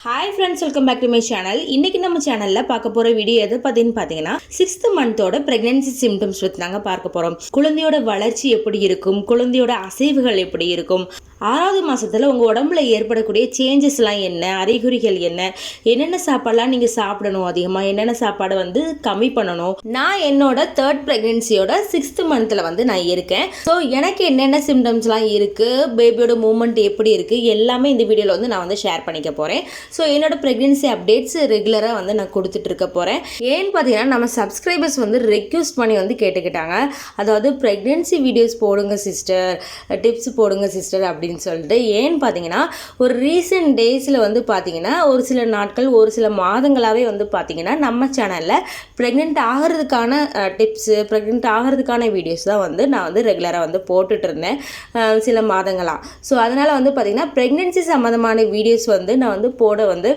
Hi friends welcome back to my channel இன்னைக்கு நம்ம சேனலில் பார்க்க போகிற வீடியோ எது? பார்த்தீங்கன்னு பார்த்தீங்கன்னா சிக்ஸ்த் மந்தோட ப்ரெக்னென்சி சிம்டம்ஸ் பற்றி நாங்கள் பார்க்க போகிறோம் குழந்தையோட வளர்ச்சி எப்படி இருக்கும்? குழந்தையோட அசைவுகள் எப்படி இருக்கும்? ஆறாவது மாதத்தில் உங்கள் உடம்புல ஏற்படக்கூடிய சேஞ்சஸ்லாம் என்ன? அறிகுறிகள் என்ன? என்னென்ன சாப்பாடெலாம் நீங்கள் சாப்பிடணும் அதிகமாக என்னென்ன சாப்பாடு வந்து கம்மி பண்ணணும்? நான் என்னோட தேர்ட் ப்ரெக்னென்சியோட சிக்ஸ்த் மந்தில் வந்து நான் இருக்கேன். ஸோ எனக்கு என்னென்ன சிம்டம்ஸ்லாம் இருக்குது பேபியோட மூமெண்ட் எப்படி இருக்குது எல்லாமே இந்த வீடியோவில் வந்து நான் வந்து ஷேர் பண்ணிக்க போகிறேன் ஸோ என்னோட ப்ரெக்னென்சி அப்டேட்ஸ் ரெகுலராக வந்து நான் கொடுத்துட்டு இருக்க போகிறேன் ஏன்னு பார்த்தீங்கன்னா நம்ம சப்ஸ்கிரைபர்ஸ் வந்து ரெக்யூஸ்ட் பண்ணி வந்து கேட்டுக்கிட்டாங்க. அதாவது ப்ரெக்னென்சி வீடியோஸ் போடுங்க சிஸ்டர் டிப்ஸ் போடுங்க சிஸ்டர் அப்படின்னு அப்படின்னு சொல்லிட்டு ஏன்னு பார்த்தீங்கன்னா ஒரு ரீசெண்ட் டேஸில் வந்து பார்த்தீங்கன்னா ஒரு சில நாட்கள் ஒரு சில மாதங்களாகவே வந்து பார்த்தீங்கன்னா நம்ம சேனலில் ப்ரெக்னென்ட் ஆகிறதுக்கான டிப்ஸு ப்ரெக்னென்ட் ஆகிறதுக்கான வீடியோஸ் தான் வந்து நான் வந்து ரெகுலராக வந்து போட்டுட்டு இருந்தேன் சில மாதங்களாக ஸோ அதனால் வந்து பார்த்திங்கன்னா ப்ரெக்னென்சி சம்மந்தமான வீடியோஸ் வந்து நான் வந்து போட வந்து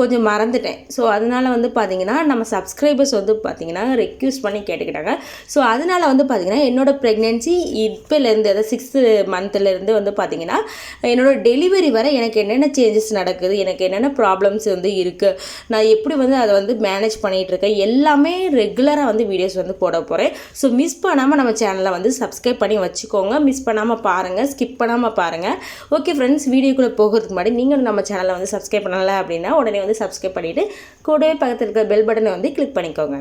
கொஞ்சம் மறந்துட்டேன். ஸோ அதனால் வந்து பார்த்திங்கன்னா நம்ம சப்ஸ்கிரைபர்ஸ் வந்து பார்த்திங்கன்னா ரெக்யூஸ்ட் பண்ணி கேட்டுக்கிட்டாங்க. ஸோ அதனால வந்து பார்த்திங்கன்னா என்னோடய ப்ரெக்னென்சி இப்போலேருந்து அதாவது சிக்ஸ்த்து மந்த்லேருந்து வந்து பார்த்திங்கன்னா என்னோட டெலிவரி வரை எனக்கு என்னென்ன சேஞ்சஸ் நடக்குது எனக்கு என்னென்ன ப்ராப்ளம்ஸ் வந்து இருக்குது நான் எப்படி வந்து அதை வந்து மேனேஜ் பண்ணிகிட்டு இருக்கேன் எல்லாமே ரெகுலராக வந்து வீடியோஸ் வந்து போட போகிறேன் ஸோ மிஸ் பண்ணாமல் நம்ம சேனலை வந்து சப்ஸ்கிரைப் பண்ணி வச்சுக்கோங்க. மிஸ் பண்ணாமல் பாருங்கள் ஸ்கிப் பண்ணாமல் பாருங்கள் ஓகே ஃப்ரெண்ட்ஸ் வீடியோக்குள்ளே போகிறதுக்கு முன்னாடி நீங்களும் நம்ம சேனலை வந்து சப்ஸ்கிரைப் பண்ணலை அப்படின்னா உடனே வந்து சப்ஸ்கிரைப் பண்ணிவிட்டு கூடவே பக்கத்தில் இருக்கிற பெல் பட்டனை வந்து கிளிக் பண்ணிக்கோங்க.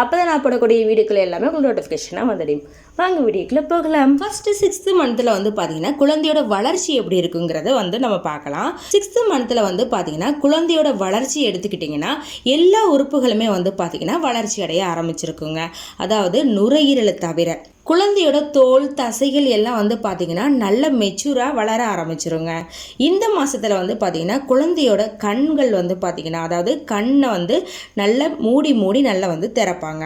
அப்போ தான் நான் போடக்கூடிய வீடியோக்கள் எல்லாமே உங்களுக்கு நோட்டிஃபிகேஷனாக வந்துடும். வாங்க வீடியோக்குள்ளே போகலாம். ஃபஸ்ட்டு சிக்ஸ்த்து மந்த்தில் வந்து பார்த்தீங்கன்னா குழந்தையோட வளர்ச்சி எப்படி இருக்குங்கிறத வந்து நம்ம பார்க்கலாம். சிக்ஸ்த்து மந்த்தில் வந்து பார்த்தீங்கன்னா குழந்தையோட வளர்ச்சி எடுத்துக்கிட்டிங்கன்னா எல்லா உறுப்புகளுமே வந்து பார்த்தீங்கன்னா வளர்ச்சி அடைய ஆரம்பிச்சிருக்குங்க. அதாவது நுரையீரலை தவிர குழந்தையோட தோல் தசைகள் எல்லாம் வந்து பார்த்தீங்கன்னா நல்ல மெச்சூராக வளர ஆரம்பிச்சிருங்க. இந்த மாதத்தில் வந்து பார்த்திங்கன்னா குழந்தையோட கண்கள் வந்து பார்த்திங்கன்னா அதாவது கண்ணை வந்து நல்லா மூடி மூடி நல்லா வந்து திறப்பாங்க.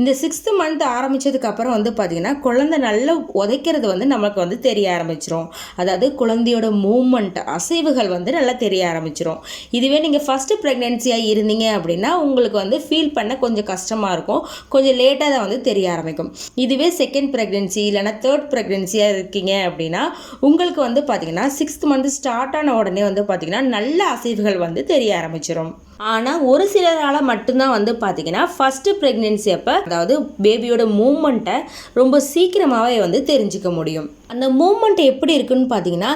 இந்த சிக்ஸ்த்து மந்த் ஆரம்பித்ததுக்கப்புறம் வந்து பார்த்தீங்கன்னா குழந்தை நல்லா உதைக்கிறது வந்து நமக்கு வந்து தெரிய ஆரம்பிச்சிரும். அதாவது குழந்தையோட மூமெண்ட் அசைவுகள் வந்து நல்லா தெரிய ஆரம்பிச்சிரும். இதுவே நீங்கள் ஃபஸ்ட்டு ப்ரெக்னென்சியாக இருந்தீங்க அப்படின்னா உங்களுக்கு வந்து ஃபீல் பண்ண கொஞ்சம் கஷ்டமாக இருக்கும். கொஞ்சம் லேட்டாக தான் வந்து தெரிய ஆரம்பிக்கும். இதுவே செகண்ட் ப்ரெக்னென்சி இல்லைனா தேர்ட் ப்ரெக்னென்சியாக இருக்கீங்க அப்படின்னா உங்களுக்கு வந்து பார்த்திங்கன்னா சிக்ஸ்த் மந்த் ஸ்டார்ட் ஆன உடனே வந்து பார்த்திங்கன்னா நல்ல அசைவுகள் வந்து தெரிய ஆரம்பிச்சிடும் ஆனால் ஒரு சிலரால் மட்டும்தான் வந்து பார்த்திங்கன்னா ஃபஸ்ட்டு ப்ரெக்னென்சி அப்போ அதாவது பேபியோட மூமெண்ட்டை ரொம்ப சீக்கிரமாகவே வந்து தெரிஞ்சுக்க முடியும். அந்த மூமெண்ட் எப்படி இருக்குன்னு பார்த்தீங்கன்னா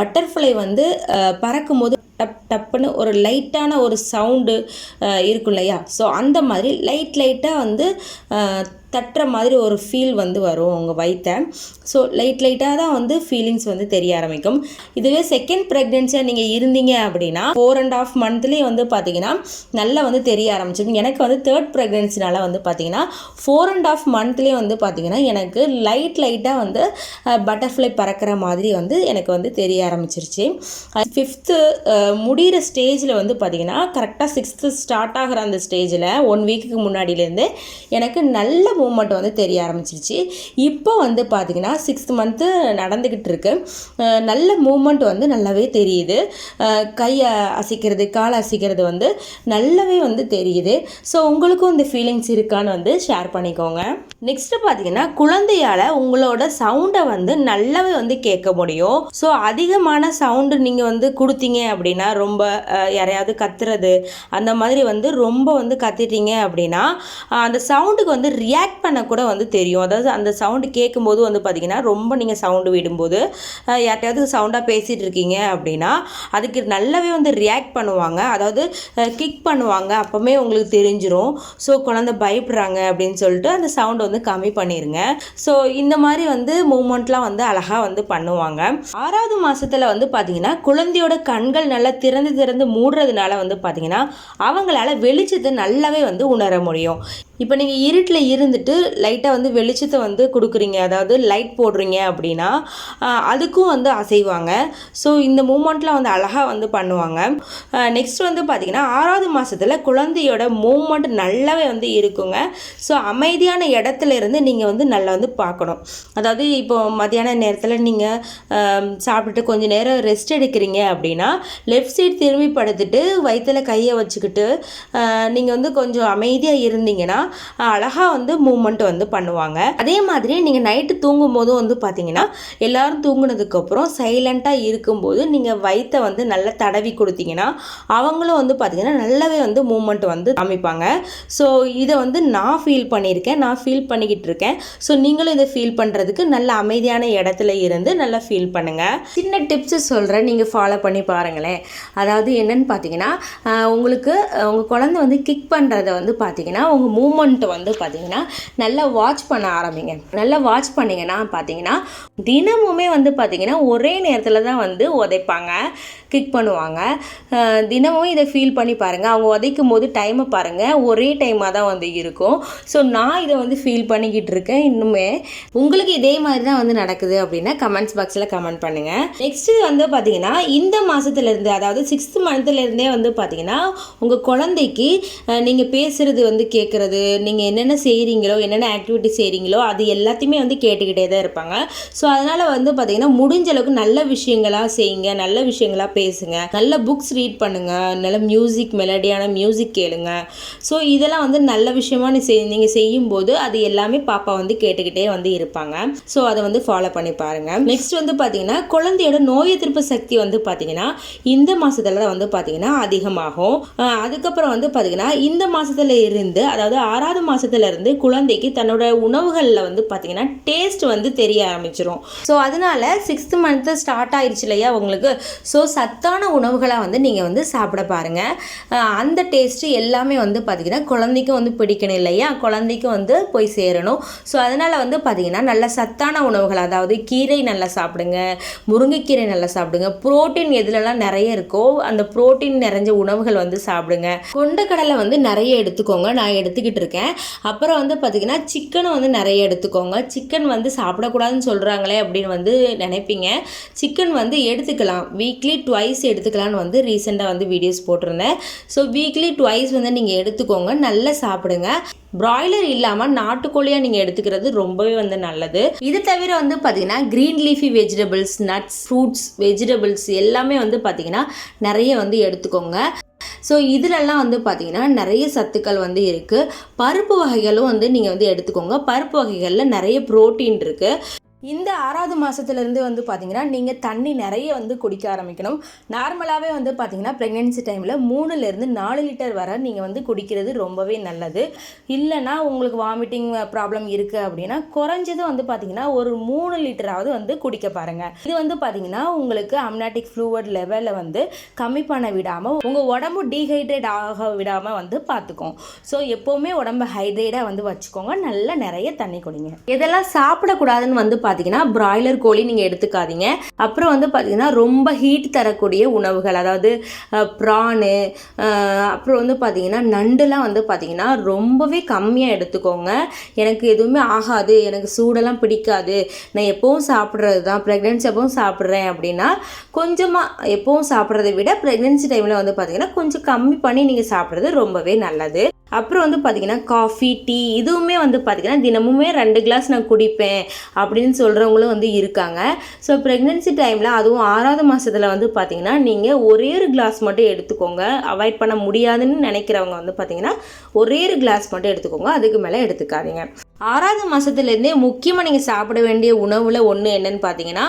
பட்டர்ஃப்ளை வந்து பறக்கும் பறக்கும்போது டப் டப்புன்னு ஒரு லைட்டான ஒரு சவுண்டு இருக்கும் இல்லையா? ஸோ அந்த மாதிரி லைட் லைட்டாக வந்து தட்டுற மாதிரி ஒரு ஃபீல் வந்து வரும் உங்கள் வயிற்ற ஸோ லைட் லைட்டாக தான் வந்து ஃபீலிங்ஸ் வந்து தெரிய ஆரம்பிக்கும். இதுவே செகண்ட் ப்ரெக்னென்சியாக நீங்கள் இருந்தீங்க அப்படின்னா ஃபோர் அண்ட் ஆஃப் மந்த்லேயே வந்து பார்த்தீங்கன்னா நல்லா வந்து தெரிய ஆரம்பிச்சிடும். எனக்கு வந்து தேர்ட் ப்ரெக்னென்சினால வந்து பார்த்தீங்கன்னா ஃபோர் அண்ட் ஆஃப் மந்த்லேயே வந்து பார்த்தீங்கன்னா எனக்கு லைட் லைட்டாக வந்து பட்டர்ஃப்ளை பறக்கிற மாதிரி வந்து எனக்கு வந்து தெரிய ஆரம்பிச்சிருச்சு. ஃபிஃப்த்து முடிகிற ஸ்டேஜில் வந்து பார்த்தீங்கன்னா கரெக்டாக சிக்ஸ்த்து ஸ்டார்ட் ஆகிற அந்த ஸ்டேஜில் ஒன் வீக்குக்கு முன்னாடியிலேருந்து எனக்கு நல்ல மூமெண்ட் வந்து தெரிய ஆரம்பிச்சிருச்சு. இப்போ வந்து பார்த்திங்கன்னா சிக்ஸ்த் மந்த்து நடந்துக்கிட்டு இருக்கு நல்ல மூமெண்ட் வந்து நல்லாவே தெரியுது. கையை அசைக்கிறது காலை அசைக்கிறது வந்து நல்லாவே வந்து தெரியுது. ஸோ உங்களுக்கும் இந்த ஃபீலிங்ஸ் இருக்கான்னு வந்து ஷேர் பண்ணிக்கோங்க. நெக்ஸ்ட்டு பார்த்தீங்கன்னா குழந்தையால் உங்களோட சவுண்டை வந்து நல்லாவே வந்து கேட்க முடியும். ஸோ அதிகமான சவுண்டு நீங்கள் வந்து கொடுத்தீங்க அப்படின்னா ரொம்ப யாரையாவது கத்துறது அந்த மாதிரி வந்து ரொம்ப வந்து கத்திட்டீங்க அப்படின்னா அந்த சவுண்டுக்கு வந்து ரியாக்ட் பண்ண கூட வந்து தெரியும். அதாவது அந்த சவுண்டு கேட்கும்போது வந்து பார்த்தீங்கன்னா ரொம்ப நீங்கள் சவுண்டு விடும்போது யார்கிட்டயாவது சவுண்டாக பேசிகிட்டு இருக்கீங்க அப்படின்னா அதுக்கு நல்லாவே வந்து ரியாக்ட் பண்ணுவாங்க. அதாவது கிக் பண்ணுவாங்க. அப்போவே உங்களுக்கு தெரிஞ்சிடும் ஸோ குழந்தை பயப்படுறாங்க அப்படின்னு சொல்லிட்டு அந்த சவுண்டை வந்து கம்மி பண்ணிடுங்க ஸோ இந்த மாதிரி வந்து மூமெண்ட்லாம் வந்து அழகாக வந்து பண்ணுவாங்க. ஆறாவது மாதத்தில் வந்து பார்த்திங்கன்னா குழந்தையோட கண்கள் நல்லா திறந்து திறந்து மூடுறதுனால வந்து பார்த்திங்கன்னா அவங்களால வெளிச்சத்தை நல்லாவே வந்து உணர முடியும். இப்போ நீங்கள் இருட்டில் இருந்துட்டு லைட்டாக வந்து வெளிச்சத்தை வந்து கொடுக்குறீங்க அதாவது லைட் போடுறீங்க அப்படின்னா அதுக்கும் வந்து அசைவாங்க. ஸோ இந்த மூமெண்ட்லாம் வந்து அழகாக வந்து பண்ணுவாங்க. நெக்ஸ்ட் வந்து பார்த்திங்கன்னா ஆறாவது மாதத்தில் குழந்தையோட மூமெண்ட் நல்லாவே வந்து இருக்குங்க. ஸோ அமைதியான இடத்துல இருந்து நீங்கள் வந்து நல்லா வந்து பார்க்கணும். அதாவது இப்போ மதியான நேரத்தில் நீங்கள் சாப்பிட்டுட்டு கொஞ்சம் நேரம் ரெஸ்ட் எடுக்கிறீங்க அப்படின்னா லெஃப்ட் சைடு திரும்பி படுத்துட்டு வயிற்றுல கையை வச்சுக்கிட்டு நீங்கள் வந்து கொஞ்சம் அமைதியாக இருந்தீங்கன்னா அழகாக வந்து மூமெண்ட் வந்து பண்ணுவாங்க. அதே மாதிரி நீங்கள் நைட்டு தூங்கும் போதும் வந்து பார்த்தீங்கன்னா எல்லாரும் தூங்குனதுக்கப்புறம் சைலண்ட்டாக இருக்கும்போது நீங்கள் வயிற்றை வந்து நல்லா தடவி கொடுத்தீங்கன்னா அவங்களும் வந்து பார்த்தீங்கன்னா நல்லாவே வந்து மூமெண்ட் வந்து காமிப்பாங்க. ஸோ இதை வந்து நான் ஃபீல் பண்ணியிருக்கேன் நான் ஃபீல் பண்ணிக்கிட்டு இருக்கேன். ஸோ நீங்களும் இதை ஃபீல் பண்ணுறதுக்கு நல்ல அமைதியான இடத்துல இருந்து நல்லா ஃபீல் பண்ணுங்கள் சின்ன டிப்ஸு சொல்கிறேன் நீங்கள் ஃபாலோ பண்ணி பாருங்களேன். அதாவது என்னன்னு பார்த்தீங்கன்னா உங்களுக்கு உங்கள் குழந்தை வந்து கிக் பண்ணுறத வந்து பார்த்தீங்கன்னா உங்கள் மூமெண்ட் வந்து பார்த்தீங்கன்னா நல்லா வாட்ச் பண்ண ஆரம்பிங்க. நல்லா வாட்ச் பண்ணிங்கன்னா பார்த்தீங்கன்னா தினமுமே வந்து பார்த்தீங்கன்னா ஒரே நேரத்தில் தான் வந்து உதைப்பாங்க. கிக் பண்ணுவாங்க. தினமும் இதை ஃபீல் பண்ணி பாருங்கள் அவங்க உதைக்கும் போது டைமை பாருங்கள் ஒரே டைமாக தான் வந்து இருக்கும். ஸோ நான் இதை வந்து ஃபீல் பண்ணிக்கிட்டு இருக்கேன் இன்னுமே. உங்களுக்கு இதே மாதிரி தான் வந்து நடக்குது அப்படின்னா கமெண்ட்ஸ் பாக்ஸில் கமெண்ட் பண்ணுங்கள் நெக்ஸ்ட்டு வந்து பார்த்தீங்கன்னா இந்த மாதத்துலேருந்து அதாவது சிக்ஸ்த் மந்த்லேருந்தே வந்து பார்த்தீங்கன்னா உங்கள் குழந்தைக்கு நீங்கள் பேசுகிறது வந்து கேட்குறது நீங்கள் என்னென்ன செய்கிறீங்களோ என்னென்ன ஆக்டிவிட்டி செய்கிறீங்களோ அது எல்லாத்தையுமே வந்து கேட்டுக்கிட்டே தான் இருப்பாங்க. ஸோ அதனால் வந்து பார்த்தீங்கன்னா முடிஞ்ச அளவுக்கு நல்ல விஷயங்களாக செய்யுங்க நல்ல விஷயங்களாக பேசுங்க நல்ல புக்ஸ் ரீட் பண்ணுங்கள் நல்ல மியூசிக் மெலடியான மியூசிக் கேளுங்க. ஸோ இதெல்லாம் வந்து நல்ல விஷயமா நீ செய் நீங்கள் செய்யும்போது அது எல்லாமே பாப்பா வந்து கேட்டுக்கிட்டே வந்து இருப்பாங்க. ஸோ அதை வந்து ஃபாலோ பண்ணி பாருங்கள் நெக்ஸ்ட் வந்து பார்த்தீங்கன்னா குழந்தையோட நோய் எதிர்ப்பு சக்தி வந்து பார்த்தீங்கன்னா இந்த மாதத்தில் தான் வந்து பார்த்தீங்கன்னா அதிகமாகும். அதுக்கப்புறம் வந்து பார்த்தீங்கன்னா இந்த மாதத்தில் இருந்து அதாவது ஆறாவது மாதத்துலேருந்து குழந்தைக்கு தன்னோட உணவுகளில் வந்து பார்த்தீங்கன்னா டேஸ்ட் வந்து தெரிய ஆரம்பிச்சிரும். ஸோ அதனால சிக்ஸ்த்து மந்த்து ஸ்டார்ட் ஆயிடுச்சு இல்லையா உங்களுக்கு? ஸோ சத்தான உணவுகளை வந்து நீங்கள் வந்து சாப்பிட பாருங்க. அந்த டேஸ்ட்டு எல்லாமே வந்து பார்த்தீங்கன்னா குழந்தைக்கும் வந்து பிடிக்கணும் இல்லையா? குழந்தைக்கும் வந்து போய் சேரணும். ஸோ அதனால் வந்து பார்த்தீங்கன்னா நல்ல சத்தான உணவுகள் அதாவது கீரை நல்லா சாப்பிடுங்க முருங்கைக்கீரை நல்லா சாப்பிடுங்க புரோட்டீன் எதுலலாம் நிறைய இருக்கோ அந்த புரோட்டீன் நிறைஞ்ச உணவுகள் வந்து சாப்பிடுங்க. கொண்டக்கடலை வந்து நிறைய எடுத்துக்கோங்க. நான் எடுத்துக்கிட்டு இருக்கேன் அப்புறம் வந்து பார்த்தீங்கன்னா சிக்கனும் வந்து நிறைய எடுத்துக்கோங்க. சிக்கன் வந்து சாப்பிடக்கூடாதுன்னு சொல்கிறாங்களே அப்படின்னு வந்து நினைப்பீங்க. சிக்கன் வந்து எடுத்துக்கலாம். வீக்லி ட்வைஸ் எடுத்துக்கலாம்னு வந்து ரீசெண்டாக வந்து வீடியோஸ் போட்டிருந்தேன். ஸோ வீக்லி ட்வைஸ் வந்து நீங்கள் எடுத்துக்கோங்க. நல்லா சாப்பிடுங்க. பிராய்லர் இல்லாமல் நாட்டுக்கோழியாக நீங்கள் எடுத்துக்கிறது ரொம்பவே வந்து நல்லது. இது தவிர வந்து பார்த்தீங்கன்னா green leafy vegetables nuts fruits vegetables எல்லாமே வந்து பார்த்தீங்கன்னா நிறைய வந்து எடுத்துக்கோங்க. ஸோ இதிலெல்லாம் வந்து பார்த்தீங்கன்னா நிறைய சத்துக்கள் வந்து இருக்குது பருப்பு வகைகளும் வந்து நீங்கள் வந்து எடுத்துக்கோங்க. பருப்பு வகைகளில் நிறைய புரோட்டீன் இருக்குது இந்த ஆறாவது மாதத்துலேருந்து வந்து பார்த்தீங்கன்னா நீங்கள் தண்ணி நிறைய வந்து குடிக்க ஆரம்பிக்கணும். நார்மலாகவே வந்து பார்த்திங்கன்னா ப்ரெக்னென்சி டைமில் மூணுலேருந்து நாலு லிட்டர் வரை நீங்கள் வந்து குடிக்கிறது ரொம்பவே நல்லது. இல்லைன்னா உங்களுக்கு வாமிட்டிங் ப்ராப்ளம் இருக்குது அப்படின்னா குறைஞ்சது வந்து பார்த்திங்கன்னா ஒரு மூணு லிட்டராவது வந்து குடிக்க பாருங்கள் இது வந்து பார்த்திங்கன்னா உங்களுக்கு அம்னாட்டிக் ஃப்ளூவட் லெவலில் வந்து கம்மி பண்ண விடாமல் உங்கள் உடம்பு டீஹைட்ரேட் ஆக விடாமல் வந்து பார்த்துக்கும் ஸோ எப்போவுமே உடம்பு ஹைட்ரேட்டாக வந்து வச்சுக்கோங்க. நல்லா நிறைய தண்ணி குடிங்க. இதெல்லாம் சாப்பிடக்கூடாதுன்னு வந்து பார்த்தீங்கன்னா பிராய்லர் கோழி நீங்கள் எடுத்துக்காதீங்க. அப்புறம் வந்து பார்த்தீங்கன்னா ரொம்ப ஹீட் தரக்கூடிய உணவுகள் அதாவது ப்ரானு அப்புறம் வந்து பார்த்தீங்கன்னா நண்டுலாம் வந்து பார்த்தீங்கன்னா ரொம்பவே கம்மியாக எடுத்துக்கோங்க. எனக்கு எதுவுமே ஆகாது எனக்கு சூடெல்லாம் பிடிக்காது. நான் எப்போவும் சாப்பிட்றது தான் ப்ரெக்னென்சி அப்பவும் சாப்பிட்றேன் அப்படின்னா கொஞ்சமாக எப்போவும் சாப்பிட்றதை விட ப்ரெக்னென்சி டைமில் வந்து பார்த்தீங்கன்னா கொஞ்சம் கம்மி பண்ணி நீங்கள் சாப்பிட்றது ரொம்பவே நல்லது. அப்புறம் வந்து பார்த்தீங்கன்னா காஃபி டீ இதுவுமே வந்து பார்த்திங்கன்னா தினமுமே ரெண்டு கிளாஸ் நான் குடிப்பேன் அப்படின்னு சொல்கிறவங்களும் வந்து இருக்காங்க. ஸோ ப்ரெக்னென்சி டைமில் அதுவும் ஆறாவது மாதத்தில் வந்து பார்த்திங்கன்னா நீங்கள் ஒரே ஒரு கிளாஸ் மட்டும் எடுத்துக்கோங்க. அவாய்ட் பண்ண முடியாதுன்னு நினைக்கிறவங்க வந்து பார்த்திங்கன்னா ஒரே ஒரு கிளாஸ் மட்டும் எடுத்துக்கோங்க. அதுக்கு மேலே எடுத்துக்காதீங்க. ஆறாவது மாதத்துலேருந்தே முக்கியமாக நீங்கள் சாப்பிட வேண்டிய உணவில் ஒன்று என்னன்னு பார்த்தீங்கன்னா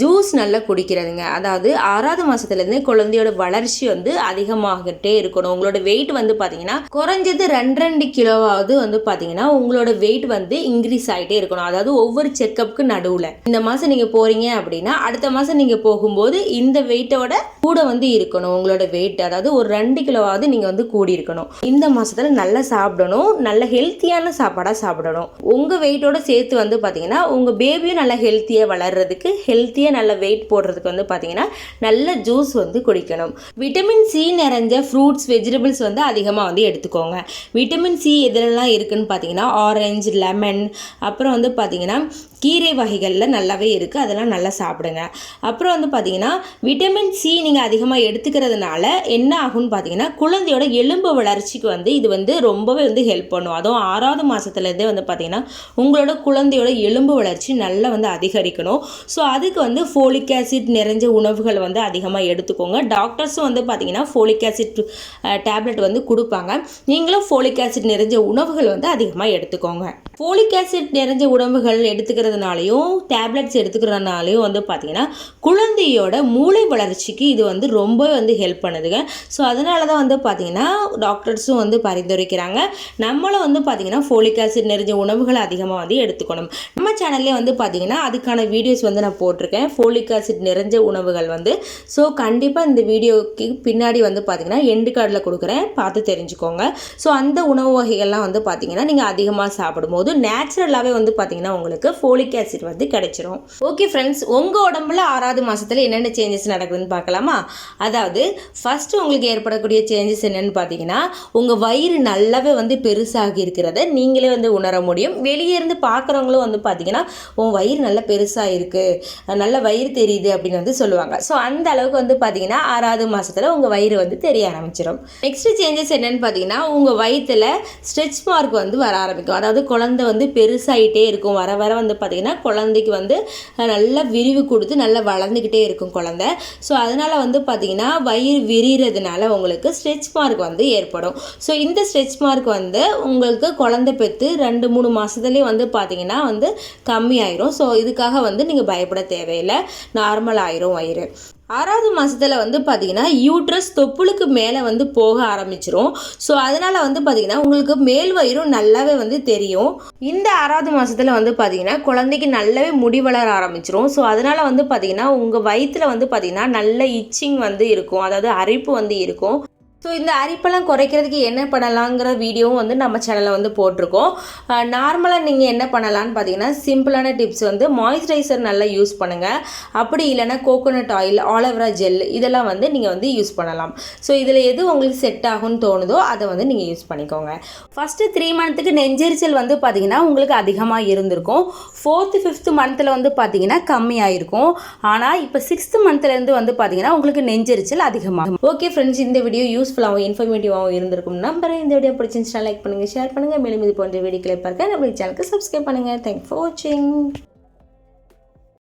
ஜூஸ் நல்லா குடிக்கிறதுங்க. அதாவது ஆறாவது மாதத்துலேருந்தே குழந்தையோட வளர்ச்சி வந்து அதிகமாகிட்டே இருக்கணும். உங்களோட வெயிட் வந்து பார்த்தீங்கன்னா குறைஞ்சது ரெண்டு ரெண்டு கிலோவாவது வந்து பார்த்தீங்கன்னா உங்களோட வெயிட் வந்து இன்க்ரீஸ் ஆகிட்டே இருக்கணும். அதாவது ஒவ்வொரு செக்கப்புக்கு நடுவில். இந்த மாதம் நீங்கள் போகிறீங்க அப்படின்னா அடுத்த மாதம் நீங்கள் போகும்போது இந்த வெயிட்டோட கூட வந்து இருக்கணும். உங்களோட வெயிட் அதாவது ஒரு ரெண்டு கிலோவாவது நீங்கள் வந்து கூடி இருக்கணும். இந்த மாதத்தில் நல்லா சாப்பிடணும். நல்ல ஹெல்த்தியான சாப்பாடாக சாப்பிடணும். உங்கள் வெயிட்டோட சேர்த்து வந்து பார்த்தீங்கன்னா உங்கள் பேபியும் நல்லா ஹெல்த்தியாக வளர்கிறதுக்கு ஹெல்த்தியாக நல்ல வெயிட் போடுறதுக்கு வந்து பார்த்தீங்கன்னா நல்ல ஜூஸ் வந்து குடிக்கணும். விட்டமின் சி நிறைஞ்ச ஃப்ரூட்ஸ் வெஜிடபிள்ஸ் வந்து அதிகமாக வந்து எடுத்துக்கோங்க. விட்டமின் சி எதுலலாம் இருக்குன்னு பார்த்தீங்கன்னா ஆரஞ்சு லெமன் அப்புறம் வந்து பார்த்தீங்கன்னா கீரை வகைகளில் நல்லாவே இருக்குது அதெல்லாம் நல்லா சாப்பிடுங்க. அப்புறம் வந்து பார்த்தீங்கன்னா விட்டமின் சி நீங்கள் அதிகமாக எடுத்துக்கிறதுனால என்ன ஆகும்னு பார்த்தீங்கன்னா குழந்தையோட எலும்பு வளர்ச்சிக்கு வந்து இது வந்து ரொம்பவே வந்து ஹெல்ப் பண்ணும். அதுவும் ஆறாவது மாதத்துலேருந்தே வந்து பார்த்தீங்கன்னா உங்களோட குழந்தையோட எலும்பு வளர்ச்சி நல்லா வந்து அதிகரிக்கணும். ஸோ அதுக்கு வந்து ஃபோலிக் ஆசிட் நிறைஞ்ச உணவுகள் வந்து அதிகமாக எடுத்துக்கோங்க. டாக்டர்ஸும் வந்து பார்த்தீங்கன்னா ஃபோலிக் ஆசிட் டேப்லெட் வந்து கொடுப்பாங்க. நீங்களும் ஃபோலிக் ஆசிட் நிறைஞ்ச உணவுகள் வந்து அதிகமாக எடுத்துக்கோங்க. ஃபோலிக் ஆசிட் நிறைஞ்ச உணவுகள் எடுத்துக்கிறதுனாலையும் டேப்லெட்ஸ் எடுத்துக்கிறதுனாலையும் வந்து பார்த்திங்கன்னா குழந்தையோட மூளை வளர்ச்சிக்கு இது வந்து ரொம்ப வந்து ஹெல்ப் பண்ணுதுங்க. ஸோ அதனால தான் வந்து பார்த்திங்கன்னா டாக்டர்ஸும் வந்து பரிந்துரைக்கிறாங்க. நம்மளும் வந்து பார்த்திங்கன்னா ஃபோலிக் ஆசிட் நிறைஞ்ச உணவுகளை அதிகமாக வந்து எடுத்துக்கணும். நம்ம சேனல்லே வந்து பார்த்தீங்கன்னா அதுக்கான வீடியோஸ் வந்து நான் போட்டிருக்கேன். ஃபோலிக் ஆசிட் நிறைஞ்ச உணவுகள் வந்து. ஸோ கண்டிப்பாக இந்த வீடியோக்கு பின்னாடி வந்து பார்த்திங்கன்னா எண்டு கார்டில் கொடுக்குறேன். பார்த்து தெரிஞ்சுக்கோங்க. ஸோ ஸோ அந்த உணவு வகைகள்லாம் வந்து பார்த்தீங்கன்னா நீங்கள் அதிகமாக சாப்பிடும்போது நேச்சுரலாகவே வந்து பார்த்தீங்கன்னா உங்களுக்கு ஃபோலிக் ஆசிட் வந்து கிடைச்சிரும். ஓகே ஃப்ரெண்ட்ஸ் உங்கள் உடம்புல ஆறாவது மாதத்தில் என்னென்ன சேஞ்சஸ் நடக்குதுன்னு பார்க்கலாமா? அதாவது ஃபஸ்ட்டு உங்களுக்கு ஏற்படக்கூடிய சேஞ்சஸ் என்னென்னு பார்த்தீங்கன்னா உங்கள் வயிறு நல்லாவே வந்து பெருசாகி இருக்கிறத நீங்களே வந்து உணர முடியும். வெளியே இருந்து பார்க்குறவங்களும் வந்து பார்த்தீங்கன்னா உன் வயிறு நல்லா பெருசாக இருக்குது நல்ல வயிறு தெரியுது அப்படின்னு வந்து சொல்லுவாங்க. ஸோ அந்த அளவுக்கு வந்து பார்த்தீங்கன்னா ஆறாவது மாதத்தில் உங்கள் வயிறு வந்து தெரிய ஆரம்பிச்சிடும் நெக்ஸ்ட் சேஞ்சஸ் என்னென்னு பார்த்தீங்கன்னா உங்கள் வயிற்றில் ஸ்ட்ரெச் மார்க் வந்து வர ஆரம்பிக்கும். அதாவது குழந்தை வந்து பெருசாகிட்டே இருக்கும். வர வர வந்து பார்த்திங்கன்னா குழந்தைக்கு வந்து நல்லா விரிவு கொடுத்து நல்லா வளர்ந்துக்கிட்டே இருக்கும் குழந்தை. ஸோ அதனால் வந்து பார்த்திங்கன்னா வயிறு விரிகிறதுனால உங்களுக்கு ஸ்ட்ரெச் மார்க் வந்து ஏற்படும். ஸோ இந்த ஸ்ட்ரெச் மார்க் வந்து உங்களுக்கு குழந்தை பெற்று ரெண்டு மூணு மாதத்துலேயே வந்து பார்த்தீங்கன்னா வந்து கம்மியாயிரும். ஸோ இதுக்காக வந்து நீங்கள் பயப்பட தேவையில்லை. நார்மல் ஆயிரும் வயிறு. ஆறாவது மாதத்தில் வந்து பார்த்தீங்கன்னா யூட்ரஸ் தொப்புளுக்கு மேலே வந்து போக ஆரம்பிச்சிரும். ஸோ அதனால் வந்து பார்த்திங்கன்னா உங்களுக்கு மேல் வயிறும் நல்லாவே வந்து தெரியும். இந்த ஆறாவது மாதத்தில் வந்து பார்த்தீங்கன்னா குழந்தைக்கு நல்லாவே முடி வளர ஆரம்பிச்சிரும். ஸோ அதனால் வந்து பார்த்திங்கன்னா உங்கள் வயிற்றில் வந்து பார்த்திங்கன்னா நல்ல இச்சிங் வந்து இருக்கும். அதாவது அரிப்பு வந்து இருக்கும். ஸோ இந்த அரிப்பெல்லாம் குறைக்கிறதுக்கு என்ன பண்ணலாங்கிற வீடியோவும் வந்து நம்ம சேனலில் வந்து போட்டிருக்கோம். நார்மலாக நீங்கள் என்ன பண்ணலான்னு பார்த்தீங்கன்னா சிம்பிளான டிப்ஸ் வந்து மாய்ஸ்சரைசர் நல்லா யூஸ் பண்ணுங்கள் அப்படி இல்லைன்னா கோகோனட் ஆயில் ஆலோவேரா ஜெல் இதெல்லாம் வந்து நீங்கள் வந்து யூஸ் பண்ணலாம். ஸோ இதில் எது உங்களுக்கு செட் ஆகும்னு தோணுதோ அதை வந்து நீங்கள் யூஸ் பண்ணிக்கோங்க. ஃபஸ்ட்டு த்ரீ மந்த்துக்கு நெஞ்செரிச்சல் வந்து பார்த்தீங்கன்னா உங்களுக்கு அதிகமாக இருந்திருக்கும். ஃபோர்த்து ஃபிஃப்த்து மந்த்தில் வந்து பார்த்தீங்கன்னா கம்மியாயிருக்கும். ஆனால் இப்போ சிக்ஸ்த்து மந்த்லேருந்து வந்து பார்த்தீங்கன்னா உங்களுக்கு நெஞ்செரிச்சல் அதிகமாகும். ஓகே ஃப்ரெண்ட்ஸ் இந்த வீடியோ யூஸ் யூஸ்ஃபுல்லாகவும் இன்ஃபர்மேட்டிவாகவும் இருந்திருக்கும் நம்புறேன். இந்த வீடியோ பிடிச்சிருந்துச்சுன்னா லைக் பண்ணுங்கள் ஷேர் பண்ணுங்கள் மேலும் இது போன்ற வீடியோக்களை பார்க்க நம்ம சேனலுக்கு சப்ஸ்கிரைப் பண்ணுங்கள் தேங்க்ஸ் ஃபார் வாட்சிங்